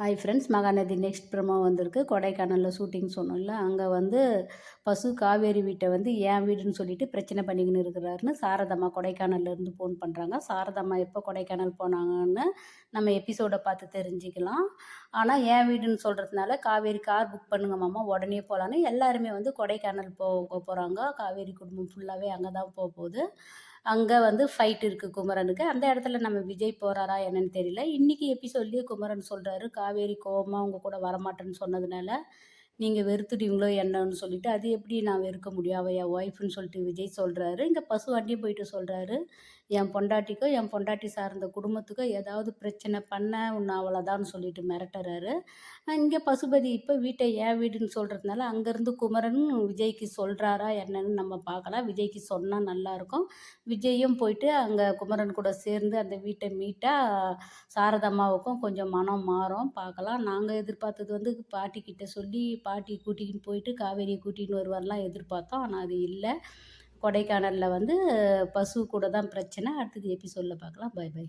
Hi friends Mahanadhi next promo வந்திருக்கு. கொடைக்கானலில் shooting சொன்னோம்ல அங்கே வந்து பசு காவேரி வீட்டை வந்து என் வீடுன்னு சொல்லிட்டு பிரச்சனை பண்ணிக்கின்னு இருக்கிறாருன்னு சாரதம்மா கொடைக்கானல்லேருந்து ஃபோன் பண்ணுறாங்க சாரதம்மா எப்போ கொடைக்கானல் போனாங்கன்னு நம்ம எபிசோடை பார்த்து தெரிஞ்சுக்கலாம். ஆனால் என் வீடுன்னு சொல்கிறதுனால காவேரி கார் புக் பண்ணுங்க மாமா உடனே போகலான்னு எல்லாருமே வந்து கொடைக்கானல் போக போகிறாங்க காவேரி குடும்பம் ஃபுல்லாகவே அங்கே தான் போக போகுது. அங்கே வந்து ஃபைட் இருக்குது குமரனுக்கு. அந்த இடத்துல நம்ம விஜய் போகிறாரா என்னன்னு தெரியல. இன்றைக்கி எபிசோட்லேயே குமரன் சொல்கிறாரு காவேரி கோபமாக அவங்க கூட வரமாட்டேன்னு சொன்னதுனால நீங்கள் வெறுத்துடுவீங்களோ என்னன்னு சொல்லிட்டு அது எப்படி நான் வெறுக்க முடியும்? அவள் என் ஒய்ஃப்னு சொல்லிட்டு விஜய் சொல்கிறாரு இங்கே பசு வண்டியும் போயிட்டு சொல்கிறாரு என் பொண்டாட்டிக்கோ என் பொண்டாட்டி சார்ந்த குடும்பத்துக்கோ ஏதாவது பிரச்சனை பண்ண உன்னை அவ்வளோதான்னு சொல்லிட்டு மிரட்டுறாரு. இங்கே பசுபதி இப்போ வீட்டை ஏன் வீடுன்னு சொல்கிறதுனால அங்கேருந்து குமரன் விஜய்க்கு சொல்கிறாரா என்னன்னு நம்ம பார்க்கலாம். விஜய்க்கு சொன்னால் நல்லாயிருக்கும் விஜயும் போயிட்டு அங்கே குமரன் கூட சேர்ந்து அந்த வீட்டை மீட்டால் சாரதம்மாவுக்கும் கொஞ்சம் மனம் மாறும். பார்க்கலாம். நாங்கள் எதிர்பார்த்தது வந்து பாட்டிக்கிட்ட சொல்லி பாட்டி கூட்டிகிட்டு போயிட்டு காவேரியை கூட்டிகிட்டு வருவார்லாம் எதிர்பார்த்தோம். ஆனால் அது இல்லை. கொடைக்கானலில் வந்து பசு கூட தான் பிரச்சனை. அடுத்தது எபிசோடில் பார்க்கலாம். Bye bye.